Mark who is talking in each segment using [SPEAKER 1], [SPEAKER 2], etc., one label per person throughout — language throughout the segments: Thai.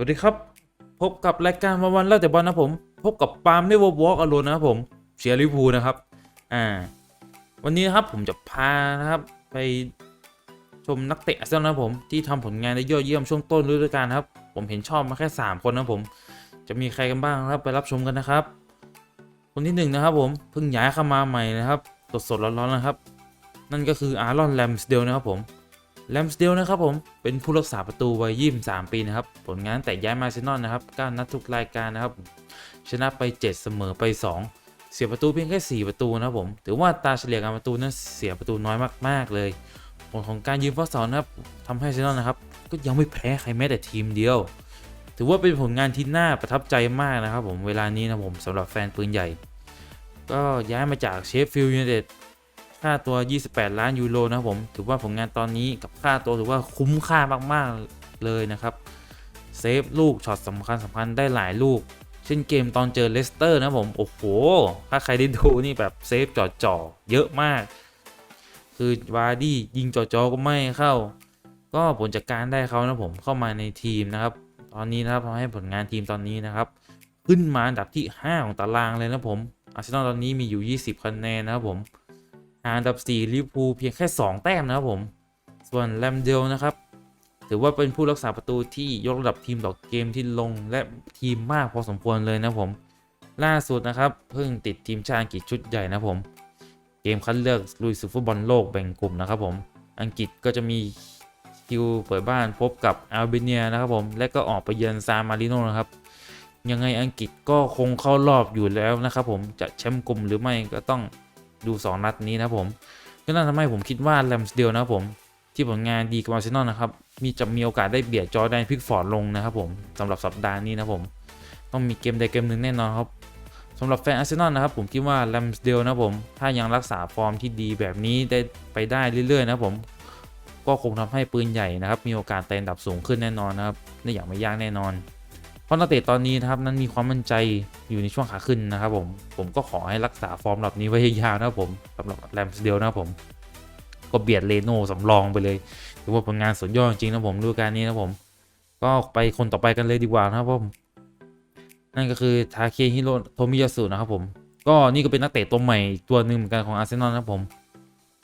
[SPEAKER 1] วัสดีครับ พบกับรายการวันวันเล่าแต่บอลนะผม พบกับปาล์มในวอล์กอโลนะครับผมเชียร์ลิเวอร์พูลนะครับ อ่า วันนี้นะครับผมจะพานะครับ ไปชมนักเตะอาร์เซนอลนะครับผมที่ทำผลงานได้ยอดเยี่ยมช่วงต้นฤดูกาลครับ ผมเห็นชอบมาแค่ 3 คนนะผม จะมีใครกันบ้างครับไปรับชมกันนะครับ คนที่หนึ่งนะครับผมเพิ่งย้ายเข้ามาใหม่นะครับสดๆร้อนๆนะครับ นั่นก็คืออารอนแลมสเดลนะครับผม แลมสเดลนะครับผมเป็นผู้รักษาประตูวัย23 ปีนะครับ ผลงานแต่ย้ายมาเซนอลนะครับ9นัดทุกรายการนะครับ ชนะไป 7 เสมอไป 2 เสียประตูเพียงแค่ 4 ประตูนะครับผมถือว่าตาเฉลี่ยการประตูนั้นเสียประตูน้อยมาก ๆ เลย ผลของการยืมฟอสอนนะครับทำให้เซนอลนะครับ ก็ยังไม่แพ้ใครแม้แต่ทีมเดียว ถือว่าเป็นผลงานที่น่าประทับใจมากนะครับผมเวลานี้นะผมสำหรับแฟนปืนใหญ่ ก็ย้ายมาจากเชฟฟิลด์ยูไนเต็ด ค่าตัว 28 ล้านยูโรนะครับผม ถือว่าผลงานตอนนี้กับค่าตัวถือว่าคุ้มค่ามากๆเลยนะครับ เซฟลูกช็อตสำคัญสำคัญได้หลายลูก เช่นเกมตอนเจอเลสเตอร์นะผม โอ้โห ถ้าใครได้ดูนี่แบบเซฟจ่อๆเยอะมาก คือวาร์ดี้ยิงจ่อๆก็ไม่เข้า ก็ผลจากการได้เขานะผมเข้ามาในทีมนะครับ ตอนนี้นะครับทำให้ผลงานทีมตอนนี้นะครับ ขึ้นมาอันดับที่ 5 ของตารางเลยนะผมอาร์เซนอลตอนนี้มีอยู่ 20คะแนนนะครับผม อันดับ4ลิเวอร์พูลเพียงแค่ 2 แต้มนะครับผม ส่วนแลมเดลนะครับ ถือว่าเป็นผู้รักษาประตูที่ยกระดับทีมต่อเกมที่ลงและทีมมากพอสมควรเลยนะผม ล่าสุดนะครับ เพิ่งติดทีมชาติอังกฤษชุดใหญ่นะผม เกมคัดเลือกลุยสู่ฟุตบอลโลกแบ่งกลุ่มนะครับผม อังกฤษก็จะมีคิวเปิดบ้านพบกับอัลเบเนียนะครับผม และก็ออกไปเยือนซานมาริโนนะครับยังไงอังกฤษก็คงเข้ารอบอยู่แล้วนะครับผมจะแชมป์กลุ่มหรือไม่ก็ต้อง ดู 2 นัดนี้นะผมก็น่าทำให้ผมคิดว่าแลมสเดลนะผมที่ผลงานดีกับอาร์เซนอลนะครับมีจะมีโอกาสได้เบียดจอร์แดนพิกฟอร์ดลงนะครับผมสำหรับสัปดาห์นี้นะผม ต้องมีเกมใดเกมหนึ่งแน่นอนครับสำหรับแฟนอาร์เซนอลนะครับผมคิดว่าแลมสเดลนะผมถ้ายังรักษาฟอร์มที่ดีแบบนี้ได้ไปได้เรื่อยๆนะผมก็คงทำให้ปืนใหญ่นะครับมีโอกาสไต่อันดับสูงขึ้นแน่นอนนะครับนี่อย่างไม่ยากแน่นอน เพราะนักเตะตอนนี้นะครับนั้นมีความมั่นใจอยู่ในช่วงขาขึ้นนะครับผมผมก็ขอให้รักษาฟอร์มแบบนี้ไว้ยาวนะครับผมสำหรับแรมสเดลนะครับผมก็เบียดเลโน่สำรองไปเลยถือว่าผลงานสุดยอดจริงนะผมฤดูกาลนี้นะผม ก็ไปคนต่อไปกันเลยดีกว่านะครับผมนั่นก็คือทาเคฮิโรโทมิยาสุนะครับผมก็นี่ก็เป็นนักเตะตัวใหม่ตัวหนึ่งเหมือนกันของอาร์เซนอลนะครับผม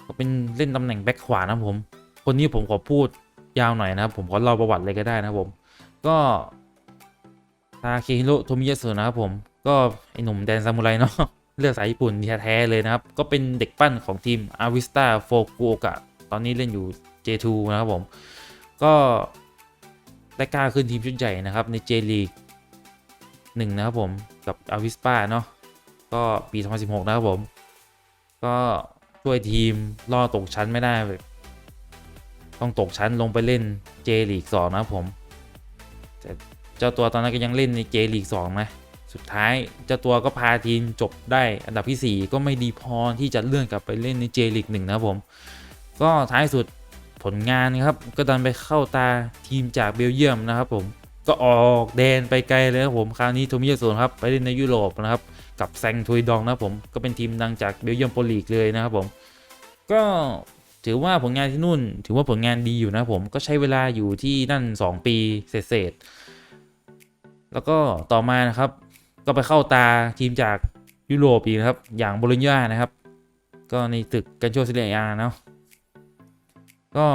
[SPEAKER 1] ก็เป็นเล่นตำแหน่งแบ็คขวานะครับผม คนนี้ผมขอพูดยาวหน่อยนะครับผมขอเล่าประวัติเลยก็ได้นะครับผม ก็ ทาเคฮิโร่โทมิยาสุนะครับผมก็ไอหนุ่มแดนซามูไรเนาะเลือกสายญี่ปุ่นแท้ๆเลยนะครับ ก็เป็นเด็กปั้นของทีมอาวิสตาโฟกุโอกะตอนนี้เล่นอยู่ J2 นะครับผม ก็ได้กล้าขึ้นทีมชุดใหญ่นะครับใน J ลีกหนึ่งนะครับผมกับอาวิสปาเนาะก็ปี 2016 นะครับผม ก็ช่วยทีมล่อตกชั้นไม่ได้ ต้องตกชั้นลงไปเล่น J ลีก2นะครับผมแต่ เจ้าตัวตอนนั้นก็ยังเล่นใน J ลีก2นะสุดท้ายเจ้าตัวก็พาทีมจบได้อันดับที่ 4 ก็ไม่ดีพอที่จะเลื่อนกลับไปเล่นในเจลีกหนึ่งนะครับผม ก็ท้ายสุดผลงานครับก็ดันไปเข้าตาทีมจากเบลเยียมนะครับผมก็ออกแดนไปไกลเลยครับผมคราวนี้โทมิยาสุครับไปเล่นในยุโรปนะครับกับแซงทุยดองนะผมก็เป็นทีมดังจากเบลเยียมโปรลีกเลยนะครับผมก็ถือว่าผลงานที่นู่น ถือว่าผลงานดีอยู่นะผมก็ใช้เวลาอยู่ที่นั่น 2 ปีเศษๆ แล้วก็ต่อมานะครับ ก็ไปเข้าตาทีมจากยุโรปอีกนะครับ อย่างโบโลญญานะครับ ก็ในตึกกันโชซิเลียเนาะก็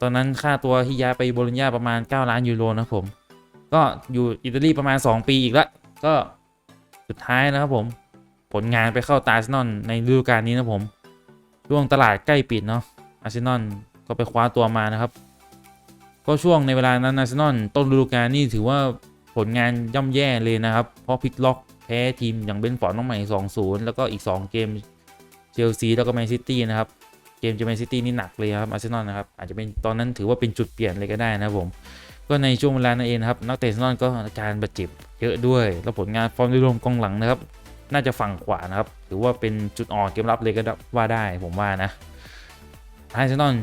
[SPEAKER 1] ตอนนั้นค่าตัวที่ย้ายไปโบโลญญาประมาณ 9 ล้านยูโรนะผม ก็อยู่อิตาลีประมาณ 2 ปีอีกละก็สุดท้ายนะครับผมผลงานไปเข้าตาอาร์เซนอลในฤดูกาลนี้นะผมช่วงตลาดใกล้ปิดเนาะอาร์เซนอลก็ไปคว้าตัวมานะครับ ก็ช่วงในเวลานั้นอาร์เซนอลต้นฤดูกาลนี่ถือว่าผลงานย่ำแย่เลยนะครับ เพราะพลิกล็อกแพ้ทีมอย่างเบนฟอร์ดน้องใหม่ 2-0 แล้วก็อีก 2 เกมเชลซีแล้วก็แมนซิตี้นะครับ เกมเจแมนซิตี้นี่หนักเลยครับอาร์เซนอลนะครับ อาจจะเป็นตอนนั้นถือว่าเป็นจุดเปลี่ยนเลยก็ได้นะครับผม ก็ในช่วงเวลานั้นเองนะครับนักเตะอาร์เซนอลก็อาการบาดเจ็บเยอะด้วย แล้วผลงานฟอร์มโดยรวมกองหลังนะครับน่าจะฝั่งขวานะครับถือว่าเป็นจุดอ่อนเกมรับเลยก็ว่าได้ผมว่านะอาร์เซนอล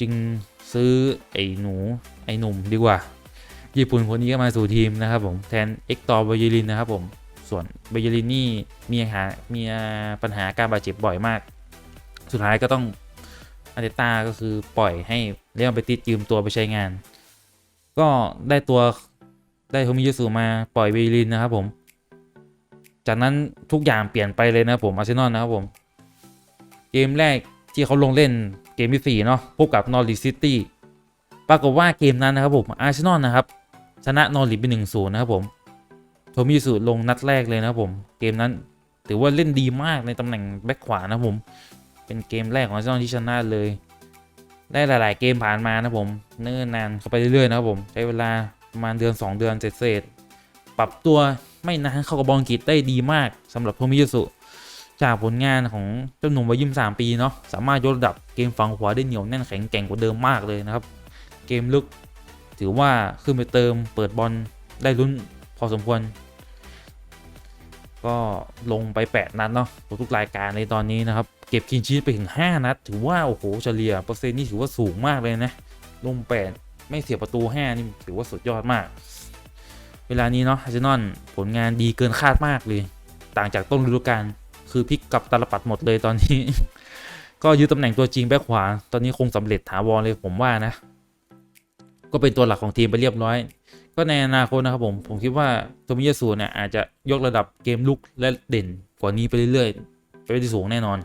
[SPEAKER 1] จึง ซื้อไอ้หนูไอ้หนุ่มดีกว่า ญี่ปุ่นคนนี้ก็มาสู่ทีมนะครับผมแทนเอ็กตอร์เบยลินนะครับผมส่วนเบยลินนี่มีหามีปัญหาการบาดเจ็บบ่อยมาก สุดท้ายก็ต้องอาร์เตต้าก็คือปล่อยให้เรียกไปติดยืมตัวไปใช้งาน ก็ได้ตัวได้โทมิยสุมาปล่อยเวลินนะครับผม จากนั้นทุกอย่างเปลี่ยนไปเลยนะครับผมอาร์เซนอลนะครับผม เกมแรกที่เขาลงเล่น เกมที่ 4 เนาะพบกับนอริซิตี้ปรากฏว่าเกมนั้นนะครับผมอาร์เซนอลนะครับ ชนะนอริไป1 0นะครับผมโทมิยสุลงนัดแรกเลยนะครับผม เกมนั้นถือว่าเล่นดีมากในตำแหน่งแบ็คขวานะครับผม เป็นเกมแรกของอาร์เซนอลที่ชนะเลย ได้หลาย ๆ เกมผ่านมานะผมเนิ่นนานเข้าไปเรื่อยๆนะครับผมใช้เวลาประมาณเดือน 2 เดือนเสร็จๆปรับตัวไม่นานเข้ากับบอลกฤษได้ดีมากสำหรับโทมิยสุ จากผลงานของเจ้าหนุ่มวัยยี่สามปีเนาะสามารถยกระดับเกมฝั่งขวาได้เหนียวแน่นแข็งแกร่งกว่าเดิมมากเลยนะครับ เกมลึกถือว่าขึ้นไปเติมเปิดบอลได้ลุ้นพอสมควร ก็ลงไป 8 นัดเนาะทุกรายการในตอนนี้นะครับ เก็บคินชีสไปถึง 5 นัด ถือว่า โอ้โหเฉลี่ยเปอร์เซ็นต์นี่ถือว่าสูงมากเลยนะ ลง 8 ไม่เสียประตู 5 นี่ถือว่าสุดยอดมาก เวลานี้เนาะอาร์เซนอลผลงานดีเกินคาดมากเลย ต่างจากต้นฤดูกาล คือพลิกกับตาลปัดหมดเลยตอนนี้ ก็ยึดตำแหน่งตัวจริงแบ็คขวา ตอนนี้คงสำเร็จถาวรเลยผมว่านะ ก็เป็นตัวหลักของทีมไปเรียบร้อย ก็ในอนาคตนะครับผม ผมคิดว่าโทมิยาสุเนี่ยอาจจะยกระดับเกมลุกและเด่นกว่านี้ไปเรื่อยๆ ไปได้สูงแน่นอน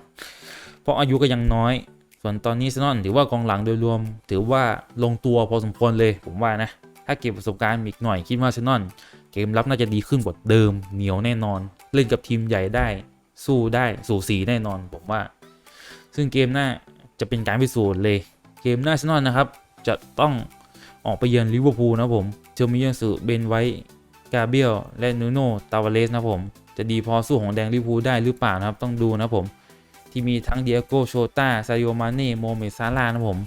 [SPEAKER 1] เพราะอายุก็ยังน้อย ส่วนตอนนี้เซนอนถือว่ากองหลังโดยรวม ถือว่าลงตัวพอสมควรเลยผมว่านะ ถ้าเก็บประสบการณ์อีกหน่อยคิดว่าเซนอนเกมรับน่าจะดีขึ้นกว่าเดิมเหนียวแน่นอน เล่นกับทีมใหญ่ได้ สู้ได้สูสีแน่นอนผมว่า ซึ่งเกมหน้าจะเป็นการพิสูจน์เลยเกมหน้าเซนอนนะครับ จะต้องออกไปเยือนลิเวอร์พูลนะผมเทอร์มิเยสุเบนไวท์กาเบียลและนูโนตาวาเลสนะผม จะดีพอสู้ของแดงลิเวอร์พูลได้หรือเปล่านะครับ ต้องดูนะผม ที่มีทั้งเดียโกโชตาซาโอมาเน่โมเมซาลานะผม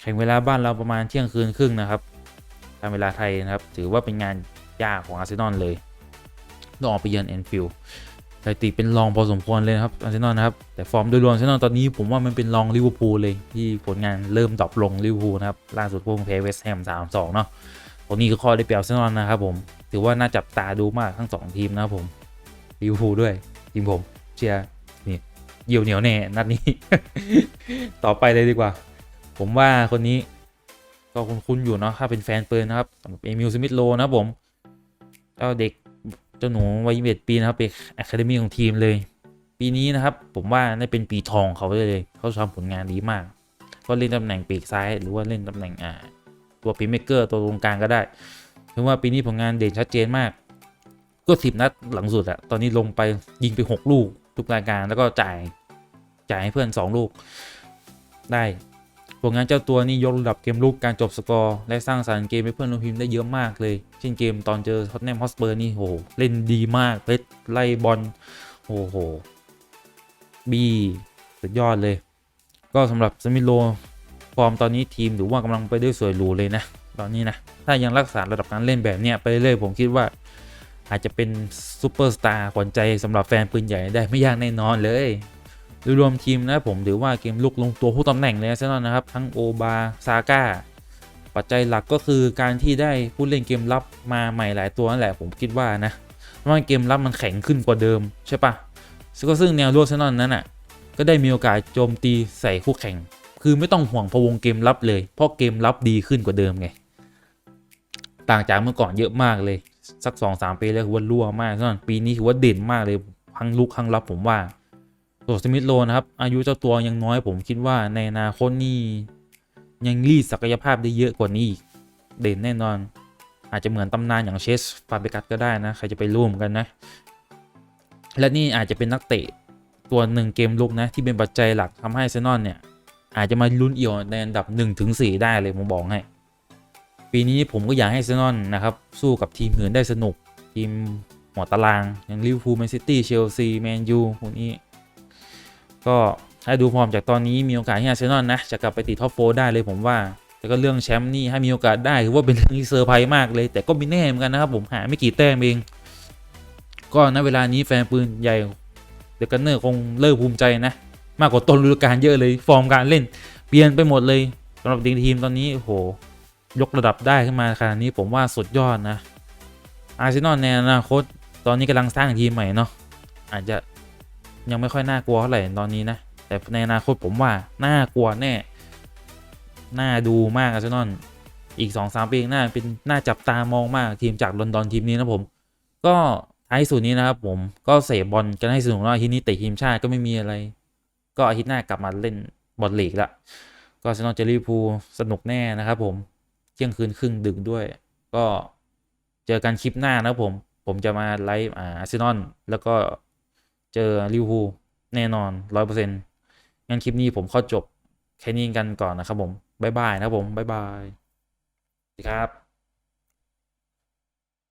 [SPEAKER 1] แข่งเวลาบ้านเราประมาณเที่ยงคืนครึ่งนะครับตามเวลาไทยนะครับ ถือว่าเป็นงานยากของอาร์เซนอลเลยต้องออกไปเยือนแอนฟิลด์ สถิติเป็นรองพอสมควรเลยนะครับอาร์เซนอลนะครับ แต่ฟอร์มโดยรวมอาร์เซนอลตอนนี้ผมว่ามันเป็นรองลิเวอร์พูลเลยที่ผลงานเริ่มดรอปลงลิเวอร์พูลนะครับ ล่าสุดพวกแพ้เวสต์แฮมสามสองเนาะตรงนี้คือข้อได้เปรียบอาร์เซนอลนะครับผม ถือว่าน่าจับตาดูมากทั้งสองทีมนะครับผมลิเวอร์พูลด้วยทีมผมเชียร์นี่เยี่ยวเหนียวแน่นัดนี้ ต่อไปเลยดีกว่า ผมว่าคนนี้ก็คุ้นๆอยู่เนาะถ้าเป็นแฟนเปิร์นะครับสำหรับเอมิลสมิธโลนะครับผมเจ้าเด็ก เจ้าหนูวัยเบ็ดปีนะครับเป็นอะคาเดมี่ของทีมเลย ปีนี้นะครับผมว่าได้เป็นปีทองเขาเลยเขาทำผลงานดีมาก ก็เล่นตำแหน่งปีกซ้าย หรือว่าเล่นตำแหน่งอ่าตัวพีเมเกอร์ตัวตรงกลางก็ได้ถือว่าปีนี้ผลงานเด่นชัดเจนมาก ก็สิบนัดหลังสุดอะตอนนี้ลงไปยิงไปหกลูกทุกรายการแล้วก็จ่ายจ่ายให้เพื่อนสองลูกได้ ผลงานเจ้าตัวนี่ยกระดับเกมลุกการจบสกอร์และสร้างสรรค์เกมให้เพื่อนร่วมทีมได้เยอะมากเลย เช่นเกมตอนเจอท็อตแนมฮอสเปอร์นี่โหเล่นดีมากเพชรไล่บอลโอ้โหบีสุดยอดเลย ก็สำหรับสมิโลฟอร์มตอนนี้ทีมถือว่ากำลังไปได้สวยหรูเลยนะ ตอนนี้นะ ถ้ายังรักษาระดับการเล่นแบบเนี้ยไปเรื่อยผมคิดว่า อาจจะเป็นซูเปอร์สตาร์ขวัญใจสำหรับแฟนปืนใหญ่ได้ไม่ยากแน่นอนเลย โดยรวมทีมนะผมถือว่าเกมลุกลงตัวผู้ตำแหน่งเลยนะเซนอนนะครับ ทั้งโอบาซาก้าปัจจัยหลักก็คือการที่ได้ผู้เล่นเกมรับมาใหม่หลายตัวนั่นแหละผมคิดว่านะว่าเกมรับมันแข็งขึ้นกว่าเดิมใช่ปะก็ซึ่งแนวร่วมเซนอนนั้นอะก็ได้มีโอกาสโจมตีใส่คู่แข่ง คือไม่ต้องห่วงพวงเกมรับเลย เพราะเกมรับดีขึ้นกว่าเดิมไง ต่างจากเมื่อก่อนเยอะมากเลย สักสองสามปีแล้วคือว่ารั่วมากเซนอนปีนี้ถือว่าเด่นมากเลยทั้งลุกทั้งรับผมว่า ตัวสมิธโลนะครับ อายุเจ้าตัวยังน้อยผมคิดว่าในอนาคตนี่ยังรีดศักยภาพได้เยอะกว่านี้อีกเด่นแน่นอน อาจจะเหมือนตำนานอย่างเชสฟาเบกัสก็ได้นะ ใครจะไปร่วมกันนะ และนี่อาจจะเป็นนักเตะตัวหนึ่งเกมลุกนะ ที่เป็นปัจจัยหลักทำให้เซนอนเนี่ย อาจจะมาลุ้นเอี่ยวในอันดับ 1-4 ได้เลยผมบอกให้ ปีนี้ผมก็อยากให้เซนอนนะครับสู้กับทีมอื่นได้สนุกทีมหัวตารางอย่างลิเวอร์พูลแมนซิตี้เชลซีแมนยูพวกนี้ ก็ถ้าดูฟอร์มจากตอนนี้มีโอกาสที่อาร์เซนอลนะจะกลับไปติดท็อปโฟได้เลยผมว่า แต่ก็เรื่องแชมป์นี่ให้มีโอกาสได้ถือว่าเป็นเรื่องที่เซอร์ไพรส์มากเลย แต่ก็ไม่แน่เหมือนกันนะครับผมหาไม่กี่แต้มเอง ก็ณเวลานี้แฟนปืนใหญ่เดอะกันเนอร์คงเลิกภูมิใจนะ มากกว่าต้นฤดูกาลเยอะเลยฟอร์มการเล่น เปลี่ยนไปหมดเลยสำหรับทีมตอนนี้โอ้โหยกระดับได้ขึ้นมาขนาดนี้ผมว่าสุดยอดนะอาร์เซนอลในอนาคตตอนนี้กำลังสร้างทีมใหม่เนาะอาจจะ ยังไม่ค่อยน่ากลัวเท่าไหร่ตอนนี้นะ แต่ในอนาคตผมว่าน่ากลัวแน่ น่าดูมากอาร์เซนอลอีก2อสปีหน้าเป็นน่าจับตามองมากทีมจากลอนดอนทีมนี้นะผม ก็ท้ายสุดนี้นะครับผมก็เสพบอลกันให้สนุกแล้วอาทิตย์นี้เตะทีมชาติก็ไม่มีอะไร ก็อาทิตย์หน้ากลับมาเล่นบอลลีกละก็อาร์เซนอลเจอลิเวอร์พูสนุกแน่นะครับผมเที่ยงคืนครึ่งดึกด้วย ก็เจอกันคลิปหน้านะครับผมผมจะมาไลฟ์อ่าอาร์เซนอลแล้วก็ เจอลิวพูแน่นอนร้อยเปอร์เซ็นต์งั้นคลิปนี้ผมข้อจบแค่นี้กันก่อนนะครับผม บ๊ายบายนะครับผม บ๊ายบายสวัสดีครับ